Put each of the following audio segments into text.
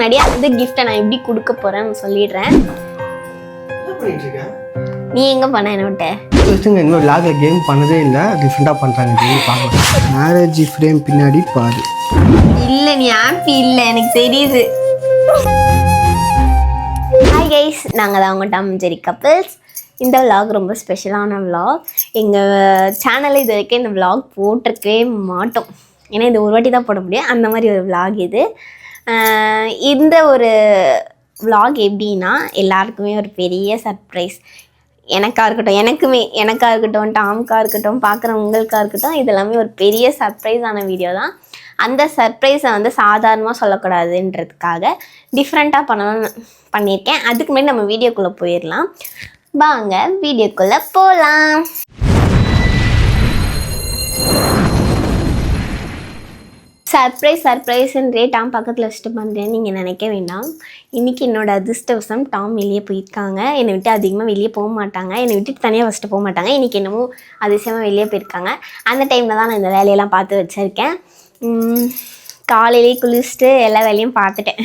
முன்னாடி அந்த கிஃப்ட்டை நான் எப்படி கொடுக்க போறேன்னு சொல்லிடுறேன். நீ எங்க பண்ண என்ன விட்ட? ஃபஸ்ட்டுங்க இன்னும் லாகில் கேம் பண்ணதே இல்லை டிஃப்ரெண்ட்டாக பண்ணுறாங்க கேம் பார்க்கலாம் மேரேஜ் ஃப்ரேம் பின்னாடி பாரு. இல்ல நீ ஹாப்பி இல்ல எனக்கு தெரியுது. ஹாய் கைஸ் நாங்கள் தான் உங்கள் டாம் ஜெரி கப்பிள்ஸ் இந்த vlog ரொம்ப ஸ்பெஷலான vlog. எங்கள் சேனலில் இது வரைக்கும் இந்த vlog போட்டிருக்கவே மாட்டோம். ஏன்னா இது ஒரு வாட்டி தான் போட முடியும். அந்த மாதிரி ஒரு vlog இது. இந்த ஒரு விலாக் எப்படின்னா எல்லாருக்குமே ஒரு பெரிய சர்ப்ரைஸ் எனக்காக இருக்கட்டும் எனக்குமே எனக்காக இருக்கட்டும் டாம்க்கா இருக்கட்டும் பார்க்குறவங்களுக்கா இருக்கட்டும் இதெல்லாமே ஒரு பெரிய சர்ப்ரைஸான வீடியோ தான். அந்த சர்ப்ரைஸை வந்து சாதாரணமாக சொல்லக்கூடாதுன்றதுக்காக டிஃப்ரெண்ட்டாக பண்ணணும்னு பண்ணியிருக்கேன். அதுக்கு முன்னாடி நம்ம வீடியோக்குள்ளே போயிடலாம். வாங்க வீடியோக்குள்ளே போகலாம் சர்ப்ரைஸ் சர்ப்ரைஸ்ன்றே டாம் பக்கத்தில் வச்சுட்டு பண்ணுறேன்னு நீங்கள் நினைக்க வேண்டாம். இன்றைக்கி என்னோடய அதிர்ஷ்டவசம் டாம் வெளியே போயிருக்காங்க. என்னை விட்டு அதிகமாக வெளியே போக மாட்டாங்க. என்னை விட்டுட்டு தனியாக ஃபஸ்ட்டு போக மாட்டாங்க. இன்றைக்கி என்னமோ அதிசயமாக வெளியே போயிருக்காங்க. அந்த டைமில் தான் நான் இந்த வேலையெல்லாம் பார்த்து வச்சுருக்கேன். காலையிலே குளிச்சுட்டு எல்லா வேலையும் பார்த்துட்டேன்.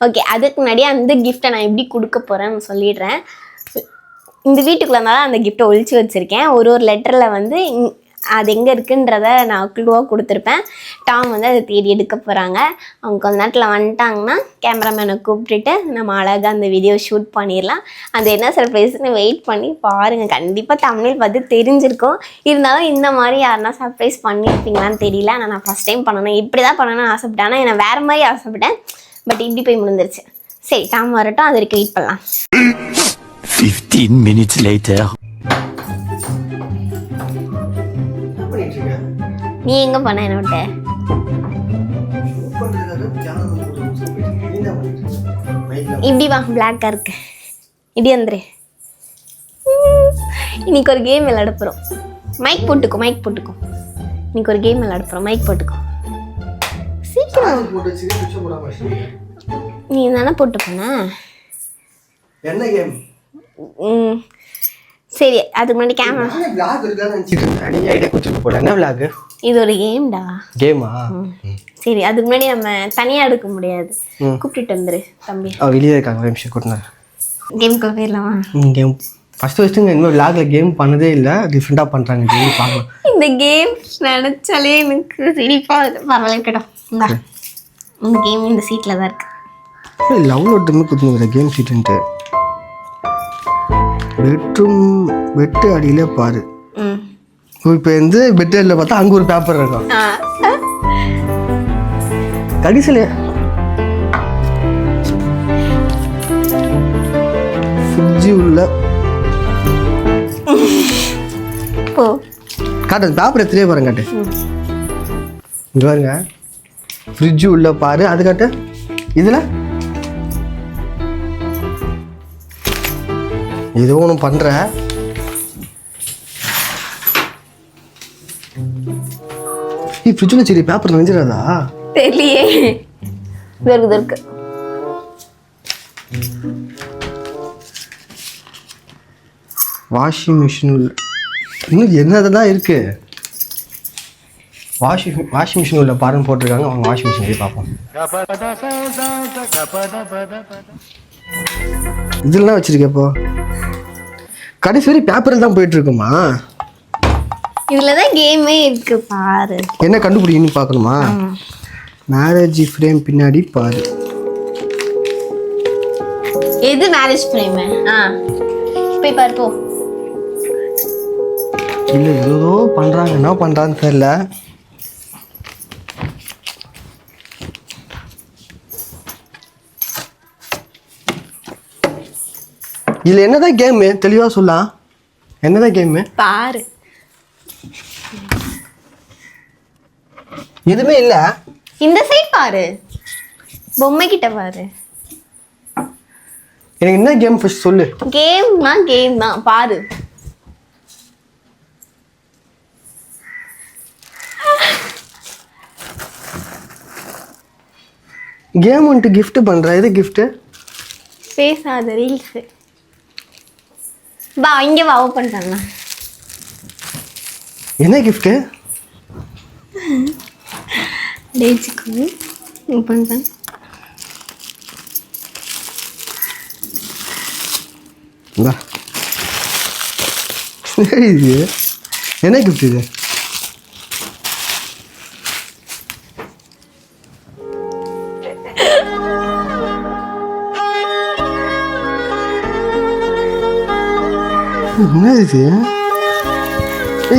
ஓகே அதுக்கு முன்னாடி அந்த கிஃப்ட்டை நான் எப்படி கொடுக்க போகிறேன்னு சொல்லிடுறேன். இந்த வீட்டுக்குள்ளே இருந்தாலும் அந்த கிஃப்ட்டை ஒழிச்சு வச்சுருக்கேன். ஒரு ஒரு லெட்டரில் வந்து இங்- அது எங்கே இருக்குன்றத நான் க்ளூவாக கொடுத்துருப்பேன். டாம் வந்து அதை தேடி எடுக்க போகிறாங்க அவங்க கொஞ்ச நேரத்தில் வந்துட்டாங்கன்னா கேமராமேனை கூப்பிட்டுட்டு நம்ம அழகாக அந்த வீடியோ ஷூட் பண்ணிடலாம். அது என்ன சர்ப்ரைஸ்னு வெயிட் பண்ணி பாருங்கள் கண்டிப்பாக தமிழ் பார்த்து தெரிஞ்சிருக்கும். இருந்தாலும் இந்த மாதிரி யாருன்னா சர்ப்ரைஸ் பண்ணியிருப்பீங்களான்னு தெரியல. ஆனால் நான் ஃபஸ்ட் டைம் பண்ணணும். இப்படி தான் பண்ணணும்னு ஆசைப்பட்டேன். ஆனால் நான் வேறு மாதிரி ஆசைப்பட்டேன். பட் இப்படி போய் முடிஞ்சிருச்சு. சரி டாம் வரட்டும். அது வரைக்கும் வெயிட் பண்ணலாம். 15 minutes later. நீ எங்கே பண்ண என்ன விட்ட? இப்படி வா பிளாக்காக இருக்கு. இப்படி வந்துரு. இன்னைக்கு ஒரு கேம் விளையாட போகிறோம் மைக் போட்டுக்கோ மைக் போட்டுக்கோ. இன்னைக்கு ஒரு கேம் விளையாட போகிறோம் மைக் போட்டுக்கோ. சீக்கிரம். நீ தானே போட்டு போன? என்ன கேம் சரி அதுக்கு முன்னாடி கேமரா விளாக் இருக்கான்னு நினச்சிட்டு இருந்தேன். நீ ஐடியா கொடுத்துட்டு போல. என்ன விளாக் இது ஒரு கேம்டா கேமா சரி அதுக்கு முன்னாடி நம்ம தனியாக எடுக்க முடியாது. ம். கூப்பிட்டுட்டு வந்துரு தம்பி. அவள் வெளியே இருக்காங்க. ஒரு நிமிஷம் கொடுத்தேன் கேமுக்குள்ள போயிடலாமா? கேம் ஃபஸ்ட்டு ஃபஸ்ட்டுங்க இன்னும் லாகில் கேம் பண்ணதே இல்லை. டிஃப்ரெண்ட்டாக பண்ணுறாங்க கேம் பார்க்கலாம். இந்த கேம் நினைச்சாலே எனக்கு சிரிப்பா வருது. பரவாயில்ல இருக்கட்டும். இந்தா. இந்த கேம் இந்த சீட்டில் தான் இருக்கு. லவ் ஒருத்தமே கொடுத்துருங்க கேம் சீட்டுன்ட்டு பெட்ரூம் பெட்டு அடியில் பாரு. இப்போ வந்து பெட் அடியில் பார்த்தா அங்கே ஒரு பேப்பர் இருக்கும் ஆ. கடைசியில். ஃப்ரிட்ஜு உள்ள. போ. காட்டு பேப்பர் எத்தனையோ பாருங்க காட்டு. இங்கே பாருங்க. ஃப்ரிட்ஜு உள்ள பாரு. அது காட்டு. இதில். ஏதோ ஒன்று பண்ணுற நீ ஃப்ரிட்ஜில் சரி பேப்பர் நினைஞ்சிடாதா தெரியலையே. இது இருக்கு இது இருக்கு. வாஷிங் மிஷின் உள்ள இன்னும் என்னதான் இருக்கு? வாஷிங் வாஷிங் மிஷின் உள்ள பாருன்னு போட்டிருக்காங்க. அவங்க வாஷிங் மிஷின் போய் பார்ப்போம். இதெல்லாம் வச்சிருக்கப்போ? கடைசி வரை பேப்பரில் தான் போயிட்டு இருக்குமா இதில் தான் கேமே இருக்கு பாரு. என்ன கண்டுபிடிக்கணும்னு பார்க்கணுமா? மேரேஜ் ஃப்ரேம் பின்னாடி பாரு. எது மேரேஜ் ஃப்ரேமு ஆ. போய் பாரு போ. இல்லை ஏதோ பண்ணுறாங்க என்ன பண்ணுறான்னு தெரில இதில் என்னதான் கேமு தெளிவாக சொல்லலாம் என்னதான் கேமு பாரு. எதுவுமே இல்லை. இந்த சைட் பாரு. பொம்மை கிட்ட பாரு. எனக்கு என்ன கேம் ஃபர்ஸ்ட் சொல்லு. கேம்னா கேம் தான். பாரு. கேம் வந்துட்டு gift பண்ணுற எது கிஃப்ட்டு பேசாத ரீல்ஸு பா இங்க வா ஓபன் பண்ணா என்ன கிஃப்ட் டேஜிக்கு ஓபன் பண்ண. இது என்ன கிஃப்ட் இது? என்ன இது?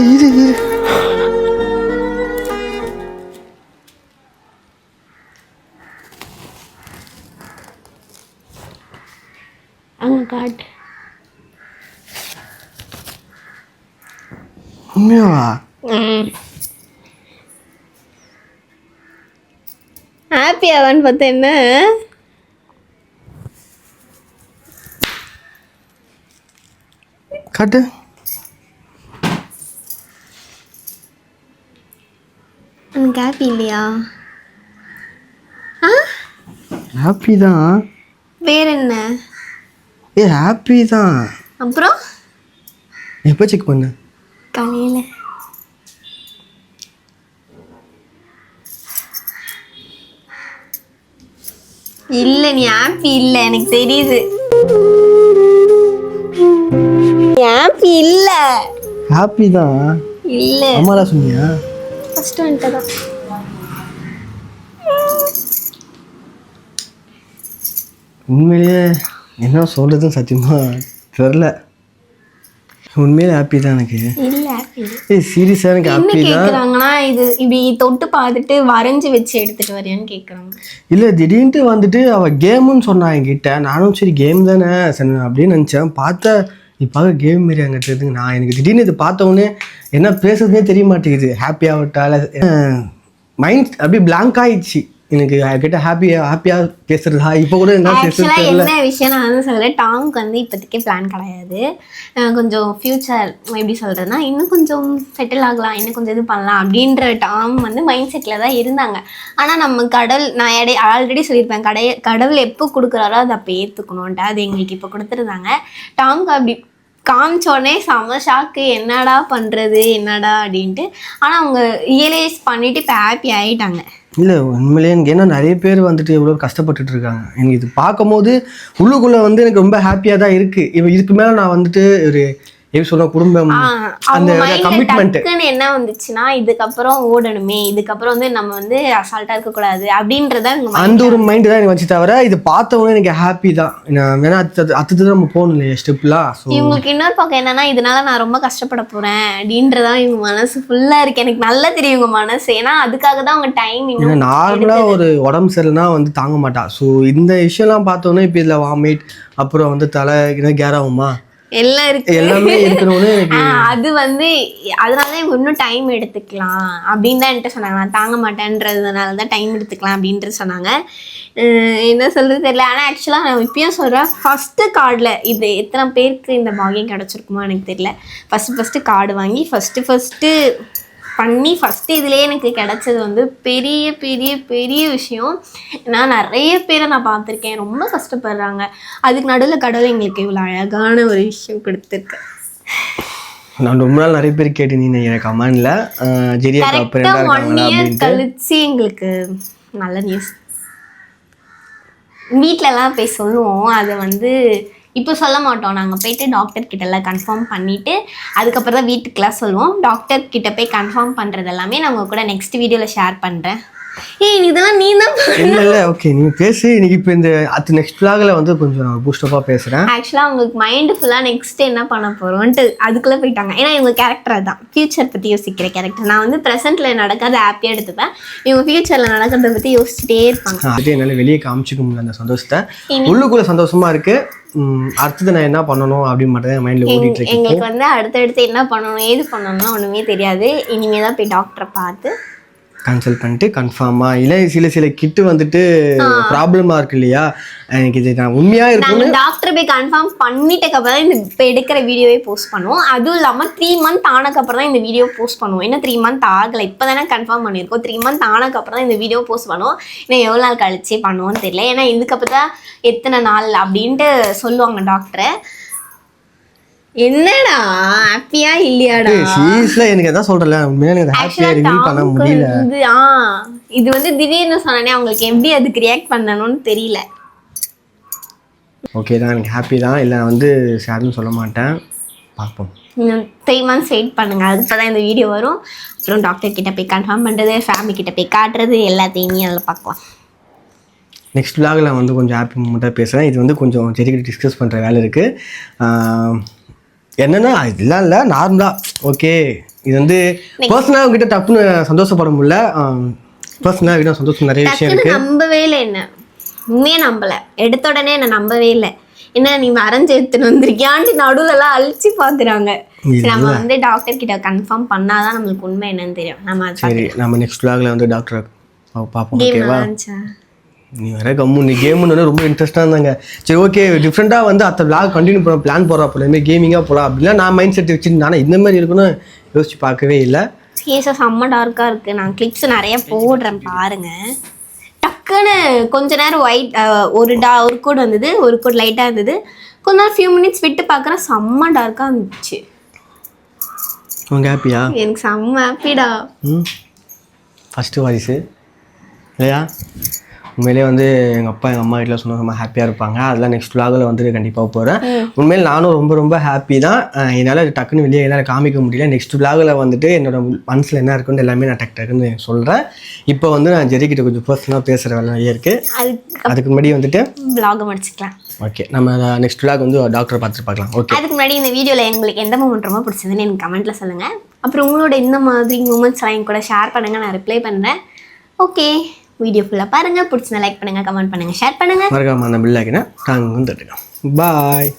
இரு இரு. அங்கே காட்டு உண்மையாவா? ஹாப்பி ஆவான்னு பார்த்தா என்ன? காட்டு எனக்கு ஹாப்பி இல்லையா? ஆ? ஹாப்பி தான். வேற என்ன? ஏ ஹாப்பி தான். அப்புறம்? எப்போ செக் பண்ண? காலையில். இல்லை நீ ஹாப்பி இல்லை எனக்கு தெரியுது. ஹாப்பி இல்லை. ஹாப்பி தான். இல்லை. அம்மாடா சொன்னியா ஃபஸ்ட்டு வந்துட்டு தான். உண்மையிலேயே என்ன சொல்கிறதுன்னு சத்தியமாக தெரில. உண்மையிலே ஹாப்பி தான் எனக்கு. ஏய் சீரியஸாக எனக்கு ஹாப்பி கேக்குறாங்கன்னா இது இப்படி தொட்டு பார்த்துட்டு வரைஞ்சு வச்சு எடுத்துட்டு வரியான்னு கேக்குறாங்க. இல்லை திடீர்னு வந்துட்டு அவள் கேமுன்னு சொன்னா என்கிட்ட நானும் சரி கேம் தானே அப்படின்னு நினச்சேன். பார்த்தா நீ பார்க்க கேம் மாரி அங்கிட்ட நான் எனக்கு திடீர்னு இது பார்த்த என்ன பேசுறதுனே தெரிய மாட்டேங்குது. ஹாப்பி இல்லை மைண்ட் அப்படியே பிளாங்க் ஆயிடுச்சு. எனக்கு கிட்ட ஹாப்பியா ஹாப்பியாக பேசுறதா? இப்போ கூட என்ன ஆக்சுவலாக என்ன விஷயம் நான் வந்து சொல்கிறேன் டாம்க்கு வந்து இப்போதைக்கு பிளான் கிடையாது. கொஞ்சம் ஃப்யூச்சர் எப்படி சொல்கிறதுனா இன்னும் கொஞ்சம் செட்டில் ஆகலாம் இன்னும் கொஞ்சம் இது பண்ணலாம் அப்படின்ற டாம் வந்து மைண்ட் செட்டில் தான் இருந்தாங்க. ஆனால் நம்ம கடல் நான் இடை ஆல்ரெடி சொல்லியிருப்பேன் கடை கடவுள் எப்போ கொடுக்குறாரோ அதை அப்போ ஏற்றுக்கணுன்ட்டு அது எங்களுக்கு இப்போ கொடுத்துருந்தாங்க. டாம்க்கு அப்படி காமிச்சோடனே செம ஷாக்கு என்னடா பண்ணுறது என்னடா அப்படின்ட்டு. ஆனால் அவங்க ரியலைஸ் பண்ணிவிட்டு இப்போ ஹாப்பி ஆகிட்டாங்க இல்லை உண்மையிலேயே எனக்கு ஏன்னா நிறைய பேர் வந்துட்டு எவ்வளோ கஷ்டப்பட்டுட்டு இருக்காங்க எனக்கு இது பார்க்கும்போது உள்ளுக்குள்ளே வந்து எனக்கு ரொம்ப ஹாப்பியாக தான் இருக்குது இப்போ இதுக்கு மேலே நான் வந்துட்டு ஒரு எப்படி சொல்ல குடும்பம் அந்த கமிட்மெண்ட் என்ன வந்துச்சுன்னா இதுக்கப்புறம் ஓடணுமே இதுக்கப்புறம் வந்து நம்ம வந்து அசால்ட்டா இருக்க கூடாது அப்படின்றத அந்த ஒரு மைண்டு தான் எனக்கு வச்சு தவிர இது பார்த்தவொடனே எனக்கு ஹாப்பி தான். வேணா அடுத்தது நம்ம போகணும் இல்லையா ஸ்டெப்லாம் இவங்களுக்கு இன்னொரு பக்கம் என்னன்னா இதனால நான் ரொம்ப கஷ்டப்பட போறேன் அப்படின்றதான் இவங்க மனசு ஃபுல்லா இருக்கு. எனக்கு நல்லா தெரியும் இவங்க மனசு. ஏன்னா அதுக்காக தான் அவங்க டைம் நார்மலாக ஒரு உடம்பு சரியில்லைனா வந்து தாங்க மாட்டா. ஸோ இந்த விஷயம்லாம் பார்த்தோன்னே இப்போ இதில் வாமிட் அப்புறம் வந்து தலை கேர் ஆகுமா? எல்லாம் இருக்கு. எல்லாமே இருக்கணும்னு அது வந்து அதனால இன்னும் டைம் எடுத்துக்கலாம் அப்படின்னு தான் என்கிட்ட சொன்னாங்க. நான் தாங்க மாட்டேன்றதுனால தான் டைம் எடுத்துக்கலாம் அப்படின்ட்டு சொன்னாங்க. என்ன சொல்றது தெரியல. ஆனால் ஆக்சுவலாக நான் இப்பயும் சொல்கிறேன் ஃபஸ்ட்டு கார்டில் இது எத்தனை பேருக்கு இந்த பாகியம் கிடச்சிருக்குமோ எனக்கு தெரியல. ஃபஸ்ட்டு ஃபஸ்ட்டு கார்டு வாங்கி ஃபஸ்ட்டு ஃபஸ்ட்டு பண்ணி ஃபஸ்ட்டு இதுலேயே எனக்கு கிடைச்சது வந்து பெரிய பெரிய பெரிய விஷயம். நான் நிறைய பேரை நான் பார்த்துருக்கேன். ரொம்ப கஷ்டப்படுறாங்க. அதுக்கு நடுவில் கடவுள் எங்களுக்கு இவ்வளோ அழகான ஒரு விஷயம் கொடுத்துருக்கு. நான் ரொம்ப நாள் நிறைய பேர் கேட்டு எனக்கு கமெண்ட்ல ஜெரியா ஒன் இயர் கழிச்சு எங்களுக்கு நல்ல நியூஸ் வீட்டிலலாம் போய் சொல்லுவோம். அதை வந்து இப்போ சொல்ல மாட்டோம். நாங்கள் போயிட்டு டாக்டர் கிட்டலாம் கன்ஃபார்ம் பண்ணிவிட்டு அதுக்கப்புறம் தான் வீட்டுக்கெலாம் சொல்லுவோம். டாக்டர் கிட்ட போய் கன்ஃபார்ம் பண்ணுறது எல்லாமே நான் உங்க கூட நெக்ஸ்ட் வீடியோவில் ஷேர் பண்ணுறேன் ஏய் இதெல்லாம் நீ தான் இல்ல இல்ல ஓகே நீங்க பேசி. இன்னைக்கு இப்போ இந்த அடுத்த நெக்ஸ்ட் vlogல வந்து கொஞ்சம் நான் பூஸ்டப்பா பேசுறேன். ஆக்சுவலாக அவங்களுக்கு மைண்டு ஃபுல்லாக நெக்ஸ்ட் என்ன பண்ண போகிறோன்ட்டு அதுக்குள்ளே போயிட்டாங்க. ஏன்னா இவங்க கேரக்டர் தான் ஃப்யூச்சர் பற்றி யோசிக்கிற கேரக்டர் நான் வந்து ப்ரெசென்ட்டில் நடக்காத ஹாப்பியாக எடுத்துப்பேன். இவங்க ஃப்யூச்சரில் நடக்கிறத பற்றி யோசிச்சுட்டே இருப்பாங்க. அது என்னால வெளியே காமிச்சிக்க முடியல அந்த சந்தோஷத்தை. உள்ளுக்குள்ள சந்தோஷமா இருக்கு. உம், அடுத்தது நான் என்ன பண்ணணும் அப்படின்னு மட்டும் தான் மைண்ட்ல ஓடிட்டு எங்களுக்கு வந்து அடுத்தடுத்து என்ன பண்ணணும் ஏது பண்ணணும்னா ஒன்றுமே தெரியாது. இனிமே தான் போய் டாக்டரை பார்த்து கன்சல்ட் பண்ணிட்டு கன்ஃபார்மா இல்லை சில சில கிட்டு வந்துட்டு ப்ராப்ளமா இருக்கு இல்லையா? எனக்கு இது நான் உண்மையா இருக்கும் டாக்டர் போய் கன்ஃபார்ம் பண்ணிட்டக்கப்புறம் தான் இந்த இப்போ எடுக்கிற வீடியோவே போஸ்ட் பண்ணுவோம். அதுவும் இல்லாமல் த்ரீ மந்த் ஆனக்கப்புறம் தான் இந்த வீடியோ போஸ்ட் பண்ணுவோம். இன்னும் த்ரீ மந்த் ஆகலை. இப்போ தானே கன்ஃபார்ம் பண்ணியிருக்கோம். த்ரீ மந்த் ஆனக்கப்புறம் தான் இந்த வீடியோ போஸ்ட் பண்ணுவோம். இன்னும் எவ்வளோ நாள் கழிச்சு பண்ணுவோம்னு தெரியல. ஏன்னா இதுக்கப்புறம் தான் எத்தனை நாள் அப்படின்ட்டு சொல்லுவாங்க டாக்டரை என்னடா? ஹாப்பியா இல்லையாடா? சீரியஸ்ல எனக்கு அதான் சொல்றேன்ல. உண்மையா எனக்கு ஹாப்பியா Actually, ரிவீல் பண்ண டாம்க்கு முடியல. இது ஆ இது வந்து திடீர்னு சொன்னனே அவங்களுக்கு எப்படி அதுக்கு ரியாக்ட் பண்ணணும்னு தெரியல. ஓகே தான் எனக்கு ஹாப்பி தான். இல்லை வந்து சேடுன்னு சொல்ல மாட்டேன். பார்ப்போம். இன்னும் த்ரீ மந்த்ஸ் வெயிட் பண்ணுங்க. அதுக்கு தான் இந்த வீடியோ வரும். அப்புறம் டாக்டர் கிட்ட போய் கன்ஃபார்ம் பண்ணுறது ஃபேமிலி கிட்ட போய் காட்டுறது எல்லாத்தையுமே அதில் பார்க்கலாம். நெக்ஸ்ட் விலாகில் வந்து கொஞ்சம் ஹாப்பி மூமெண்ட்டாக பேசுகிறேன் இது வந்து கொஞ்சம் செடிக்கிட்ட டிஸ்கஸ் பண்ணுற வேலை இருக்குது என்னென்னா இதெல்லாம் இல்லை நார்மலாக ஓகே இது வந்து பர்சனலாக உங்ககிட்ட டப்புன்னு சந்தோஷப்பட முடியல. பர்சனலாக கிட்ட சந்தோஷம் நிறைய விஷயம் இருக்குது நம்பவே இல்லை என்ன. உண்மையே நம்பலை. எடுத்த உடனே என்ன நம்பவே இல்லை. என்ன நீ வரைஞ்சு எடுத்துன்னு வந்திருக்கியான்ட்டு நடுவுல எல்லாம் அழிச்சு பார்க்குறாங்க நம்ம வந்து டாக்டர் கிட்ட கன்ஃபார்ம் பண்ணாதான் நம்மளுக்கு உண்மை என்னன்னு தெரியும். நம்ம சரி நம்ம நெக்ஸ்ட் விலாகில் வந்து டாக்டரை பார்ப்போம் ஓகேவா நீ வேற கம்மு நீ கேம்னு ரொம்ப இன்ட்ரெஸ்ட்டாக இருந்தாங்க. சரி ஓகே டிஃப்ரெண்ட்டாக வந்து அத்த விளாக் கண்டினியூ பண்ண பிளான் போகிறா போல. இதுமாதிரி கேமிங்காக போகலாம் அப்படிலாம் நான் மைண்ட் செட் வச்சு நானே இந்த மாதிரி இருக்குன்னு யோசிச்சு பார்க்கவே இல்லை. சீரியஸாக செம்ம டார்க்காக இருக்குது நான் கிளிப்ஸ் நிறைய போடுறேன் பாருங்க. டக்குன்னு கொஞ்ச நேரம் ஒயிட் ஒரு டா ஒரு கோட் வந்தது ஒரு கோட் லைட்டாக இருந்தது. கொஞ்ச நேரம் ஃபியூ மினிட்ஸ் விட்டு பார்க்குறேன் செம்ம டார்க்காக இருந்துச்சு. உங்க ஹாப்பியா எனக்கு செம்ம ஹாப்பிடா ஃபஸ்ட்டு வாரிசு இல்லையா? உண்மையிலே வந்து எங்கள் அப்பா எங்கள் அம்மா வீட்டில் சொன்ன ரொம்ப ஹாப்பியாக இருப்பாங்க. அதெல்லாம் நெக்ஸ்ட் விலாகில் வந்து கண்டிப்பாக போகிறேன் உண்மையில் நானும் ரொம்ப ரொம்ப ஹாப்பி தான். என்னால் டக்குன்னு வெளியே என்னால் காமிக்க முடியல. நெக்ஸ்ட் விலாகில் வந்துட்டு என்னோட மனசில் என்ன இருக்குன்னு எல்லாமே நான் டக்கு டக்குன்னு சொல்கிறேன் இப்போ வந்து நான் ஜெரிக்கிட்ட கொஞ்சம் பர்சனலாக பேசுகிற வேலை நிறைய இருக்குது அதுக்கு அதுக்கு முன்னாடி வந்துட்டு vlog முடிச்சுக்கலாம். ஓகே நம்ம நெக்ஸ்ட் விலாக் வந்து டாக்டரை பார்த்துட்டு பார்க்கலாம். ஓகே அதுக்கு முன்னாடி இந்த வீடியோவில் எங்களுக்கு எந்த மூமெண்ட் ரொம்ப பிடிச்சதுன்னு எனக்கு கமெண்ட்டில் சொல்லுங்கள் அப்புறம் உங்களோட இந்த மாதிரி மூமெண்ட்ஸ்லாம் என் கூட ஷேர் பண்ணுங்கள் நான் ரிப்ளை பண்ணுறேன் ஓகே வீடியோ ஃபுல்லாக பாருங்கள் பிடிச்சிருந்தா லைக் பண்ணுங்கள் கமெண்ட் பண்ணுங்கள் ஷேர் பண்ணுங்கள் மறக்காம அந்த பில்லாக்கினா டாங்கும் தட்டுங்க. பாய்